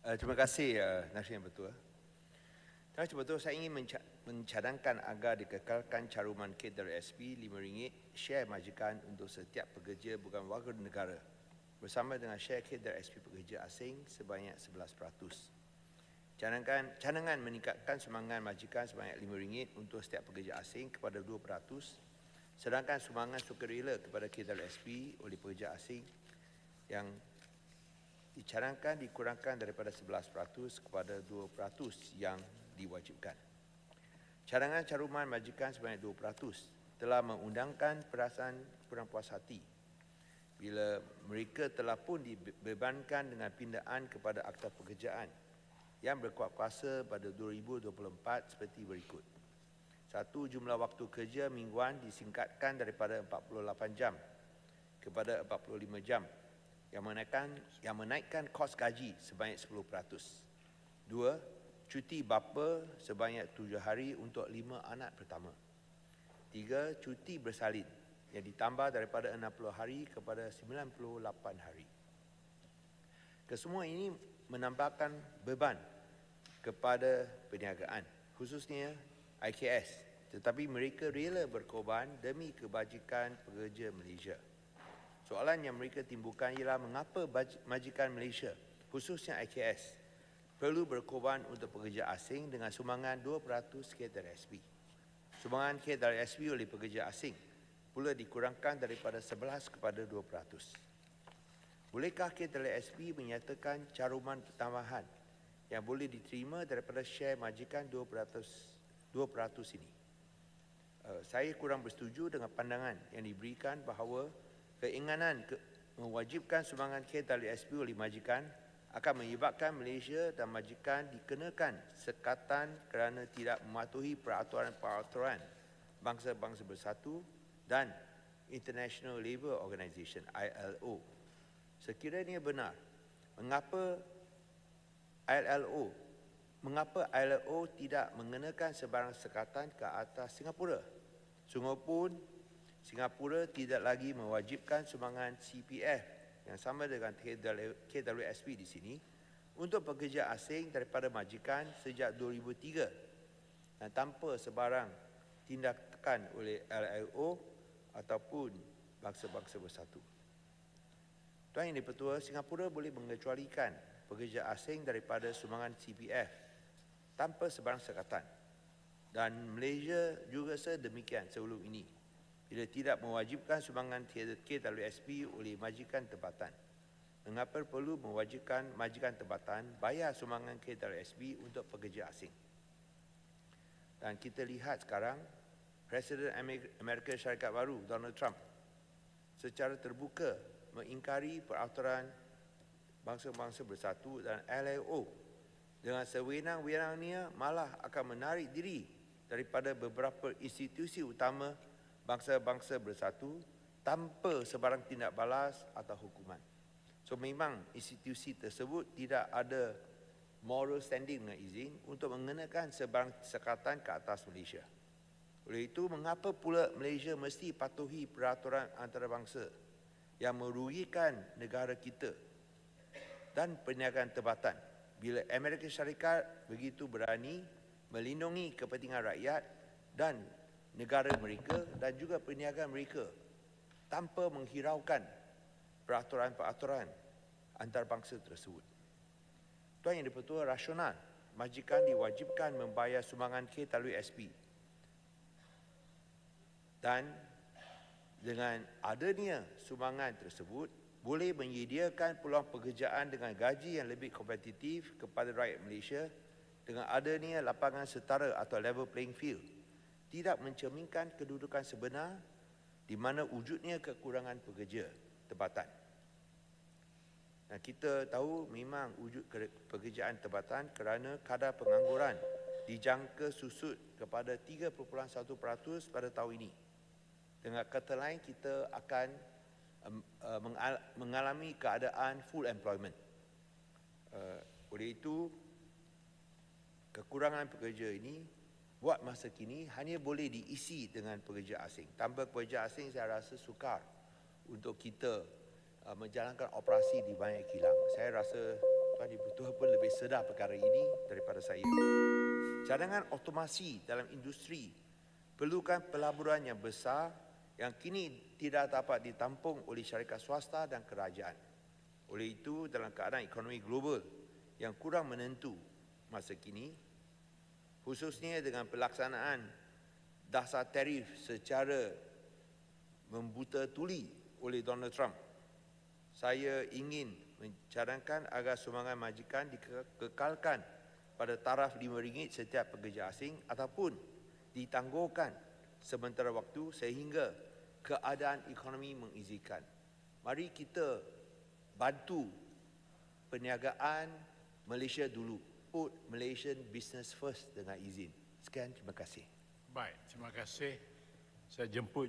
Uh, terima kasih uh, Nasrin yang betul. Terima kasih betul. Saya ingin menca- mencadangkan agar dikekalkan caruman kit dari SP RM5 share majikan untuk setiap pekerja bukan warga negara bersama dengan share kit dari SP pekerja asing sebanyak 11%. Cadangan, cadangan meningkatkan sumbangan majikan sebanyak RM5 untuk setiap pekerja asing kepada 2%, sedangkan sumbangan sukarela kepada KDR SP oleh pekerja asing yang dicadangkan dikurangkan daripada 11% kepada 2% yang diwajibkan. Cadangan caruman majikan sebanyak 2% telah mengundangkan perasaan kurang puas hati bila mereka telah pun dibebankan dengan pindaan kepada Akta Pekerjaan yang berkuat kuasa pada 2024 seperti berikut. Satu, jumlah waktu kerja mingguan disingkatkan daripada 48 jam kepada 45 jam yang menaikkan yang menaikkan kos gaji sebanyak 10%. Dua, cuti bapa sebanyak 7 hari untuk 5 anak pertama. Tiga, cuti bersalin yang ditambah daripada 60 hari kepada 98 hari. Kesemua ini menambahkan beban kepada perniagaan, khususnya IKS, tetapi mereka rela berkorban demi kebajikan pekerja Malaysia. Soalan yang mereka timbulkan ialah mengapa majikan Malaysia, khususnya IKS, perlu berkorban untuk pekerja asing dengan sumbangan 2% kit dari SP. Sumbangan SP oleh pekerja asing pula dikurangkan daripada 11 kepada 2%. Bolehkah SP menyatakan caruman pertambahan yang boleh diterima daripada share majikan 2%, 2% ini? Uh, saya kurang bersetuju dengan pandangan yang diberikan bahawa keinginan ke, mewajibkan sumbangan KTL SP oleh majikan akan menyebabkan Malaysia dan majikan dikenakan sekatan kerana tidak mematuhi peraturan-peraturan bangsa-bangsa bersatu dan International Labour Organization ILO Sekiranya benar, mengapa ILO mengapa ILO tidak mengenakan sebarang sekatan ke atas Singapura? Sungguh pun Singapura tidak lagi mewajibkan sumbangan CPF yang sama dengan KWSP di sini untuk pekerja asing daripada majikan sejak 2003 dan tanpa sebarang tindakan oleh ILO ataupun bangsa-bangsa bersatu. Tuan Yang Dipertua, Singapura boleh mengecualikan pekerja asing daripada sumbangan CPF tanpa sebarang sekatan. Dan Malaysia juga sedemikian sebelum ini bila tidak mewajibkan sumbangan KWSP oleh majikan tempatan. Mengapa perlu mewajibkan majikan tempatan bayar sumbangan KWSP untuk pekerja asing? Dan kita lihat sekarang Presiden Amerika Syarikat baru Donald Trump secara terbuka mengingkari peraturan bangsa-bangsa bersatu dan LAO dengan sewenang-wenangnya malah akan menarik diri daripada beberapa institusi utama bangsa-bangsa bersatu tanpa sebarang tindak balas atau hukuman. So memang institusi tersebut tidak ada moral standing dengan izin untuk mengenakan sebarang sekatan ke atas Malaysia. Oleh itu, mengapa pula Malaysia mesti patuhi peraturan antarabangsa yang merugikan negara kita dan perniagaan tempatan bila Amerika Syarikat begitu berani melindungi kepentingan rakyat dan negara mereka dan juga perniagaan mereka tanpa menghiraukan peraturan-peraturan antarabangsa tersebut. Tuan Yang Dipertua rasional majikan diwajibkan membayar sumbangan KWSP dan dengan adanya sumbangan tersebut boleh menyediakan peluang pekerjaan dengan gaji yang lebih kompetitif kepada rakyat Malaysia dengan adanya lapangan setara atau level playing field tidak mencerminkan kedudukan sebenar di mana wujudnya kekurangan pekerja tempatan. Dan kita tahu memang wujud pekerjaan tempatan kerana kadar pengangguran dijangka susut kepada 3.1% pada tahun ini. Dengan kata lain kita akan uh, mengalami keadaan full employment. Uh, oleh itu kekurangan pekerja ini buat masa kini hanya boleh diisi dengan pekerja asing. Tanpa pekerja asing saya rasa sukar untuk kita uh, menjalankan operasi di banyak kilang. Saya rasa Tuan Ibu Ketua pun lebih sedar perkara ini daripada saya. Cadangan otomasi dalam industri perlukan pelaburan yang besar yang kini tidak dapat ditampung oleh syarikat swasta dan kerajaan. Oleh itu, dalam keadaan ekonomi global yang kurang menentu masa kini, khususnya dengan pelaksanaan dasar tarif secara membuta tuli oleh Donald Trump, saya ingin mencadangkan agar sumbangan majikan dikekalkan pada taraf RM5 setiap pekerja asing ataupun ditangguhkan sementara waktu sehingga keadaan ekonomi mengizinkan. Mari kita bantu perniagaan Malaysia dulu. Put Malaysian business first dengan izin. Sekian, terima kasih. Baik, terima kasih. Saya jemput